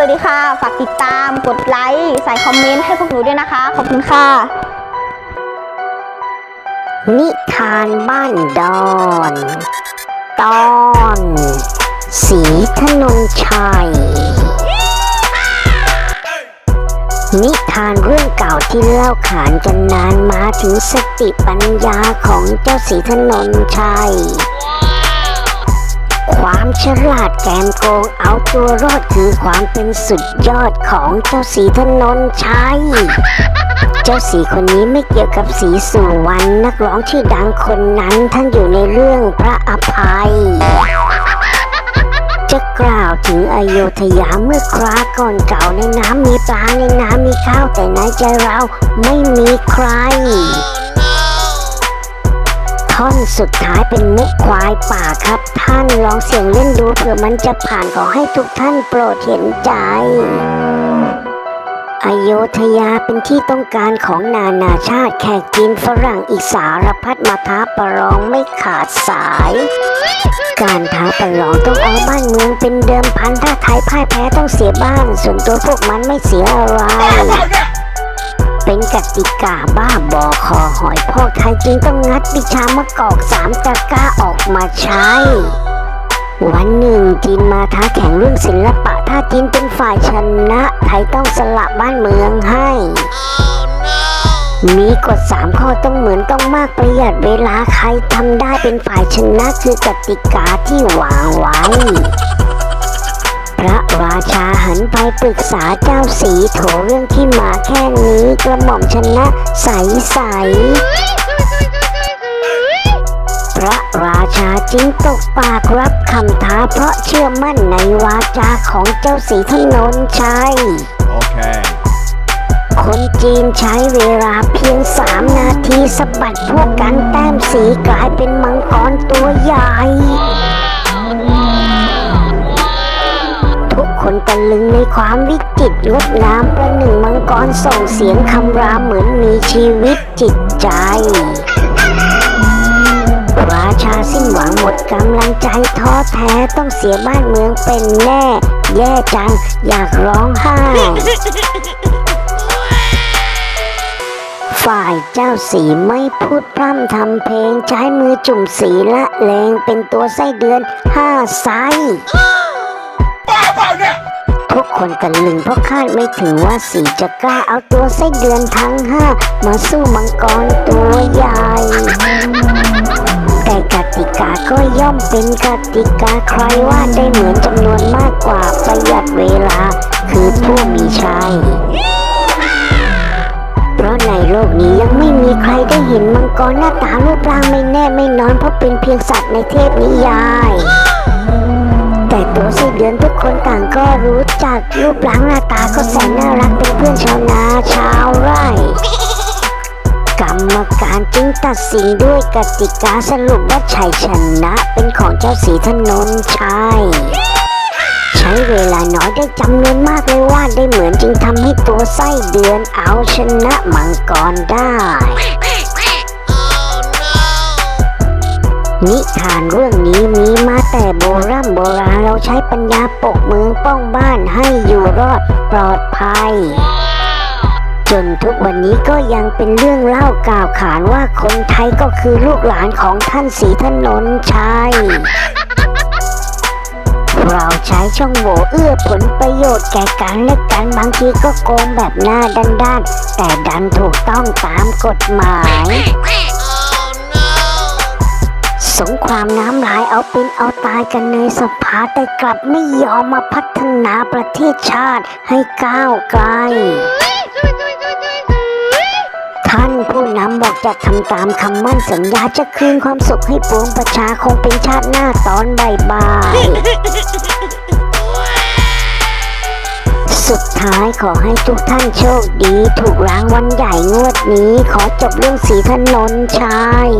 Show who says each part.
Speaker 1: วัสดีค่ะ ฝากติดตาม กดไลค์ ใส่คอมเมนต์ให้พวกหนูด้วยนะคะ ขอบคุณค่ะ
Speaker 2: นิทานบ้านดอน ตอนสีถนนชัย นิทานเรื่องเก่าที่เล่าขานกันนานมาถึงสติปัญญาของเจ้าสีถนนชัย ความฉลาดแกมโกงเอาตัวรอดคือความเป็นสุดยอดของเจ้าสีถนนชัย เจ้าสีคนนี้ไม่เกี่ยวกับสีสุวรรณนักร้องชื่อดังคนนั้นท่านอยู่ในเรื่องพระอภัย จะกล่าวถึงอโยธยาเมื่อคราก่อนเก่าในน้ำมีปลาในน้ำมีข้าวแต่ในใจเราไม่มีใครท่อน สุดท้ายเป็นมุกควายป่าครับ ท่านลองเสียงเล่นดูเผื่อมันจะผ่านขอให้ทุกท่านโปรดเห็นใจอโยธยาเป็นที่ต้องการของนานาชาติแขกจีนฝรั่งอีสารพัดมาท้าประลองไม่ขาดสาย การท้าประลองต้องเอาบ้านเมืองเป็นเดิมพันถ้าไทยพ่ายแพ้ต้องเสียบ้าน ส่วนตัวพวกมันไม่เสียอะไร เป็นกติกาบ้าบอคอหอยพอกไทยจึงต้องงัดวิชามะกอกสามตะก้าออกมาใช้ วันหนึ่งจีนมาท้าแข่งเรื่องศิลปะ ถ้าจีนเป็นฝ่ายชนะ ไทยต้องสละบ้านเมืองให้ มีกฎสามข้อต้องเหมือนต้องมากประหยัดเวลาใครทำได้เป็นฝ่ายชนะคือกติกาที่วางไว้ พระราชาหันไปปรึกษาเจ้าสีโถเรื่องที่มาแค่นี้กระหม่อมชนะใสใสพระราชาจึงตกปากรับคำท้าเพราะเชื่อมั่นในวาจาของเจ้าสีถนนชัย
Speaker 3: Okay.
Speaker 2: คนจีนใช้เวลาเพียงสามนาทีสะบัดพวกกันแต้มสีกลายเป็นมังกรตัวใหญ่ ตะลึงในความวิจิตรงดงามประหนึ่งมังกรส่งเสียงคำรามเหมือนมีชีวิตจิตใจ ราชาสิ้นหวังหมดกำลังใจท้อแท้ต้องเสียบ้านเมืองเป็นแน่ แย่จังอยากร้องไห้ฝ่ายเจ้าสีไม่พูดพร่ำทำเพลง ใช้มือจุ่มสีละเลงเป็นตัวไส้เดือนห้าไส้ ทุกคนตะลึงเพราะคาดไม่ถึงว่าสีจะกล้าเอาตัวไส้เดือนทั้งห้ามาสู้มังกรตัวใหญ่ แต่กติกาก็ย่อมเป็นกติกาใครว่าได้เหมือนจำนวนมากกว่าประหยัดเวลา คือผู้มีชัยเพราะในโลกนี้ยังไม่มีใครได้เห็นมังกรหน้าตารูปร่างไม่แน่ไม่นอนเพราะเป็นเพียงสัตว์ในเทพนิยาย แต่ตัวไส้เดือนทุกคนต่างก็รู้จักรูปร่างหน้าตาก็แสนน่ารักเป็นเพื่อนชาวนาชาวไร่กรรมการจึงตัดสินด้วยกติกาสรุปว่าชัยชนะเป็นของเจ้าสีถนนชัยใช้เวลาน้อยได้จำนวนมากเลยวาดได้เหมือนจึงทำให้ตัวไส้เดือนเอาชนะมังกรได้ นิทานเรื่องนี้มีมาแต่โบราณโบราณเราใช้ปัญญาปกเมืองป้องบ้านให้อยู่รอดปลอดภัย จนทุกวันนี้ก็ยังเป็นเรื่องเล่ากล่าวขานว่าคนไทยก็คือลูกหลานของท่านสีถนนชัยเราใช้ช่องโหว่เอื้อผลประโยชน์แก่กันและกันบางทีก็โกงแบบหน้าด้านๆแต่ดันถูกต้องตามกฎหมาย สงครามน้ำลายเอาเป็นเอาตายกันในสภาแต่กลับไม่ยอมมาพัฒนาประเทศชาติให้ก้าวไกล ท่านผู้นำบอกจะทำตามคำมั่นสัญญาจะคืนความสุขให้ปวงประชาคงเป็นชาติหน้าตอนบ่ายสุดท้ายขอให้ทุกท่านโชคดี ถูกรางวัลใหญ่งวดนี้ ขอจบเรื่องสีถนนชัย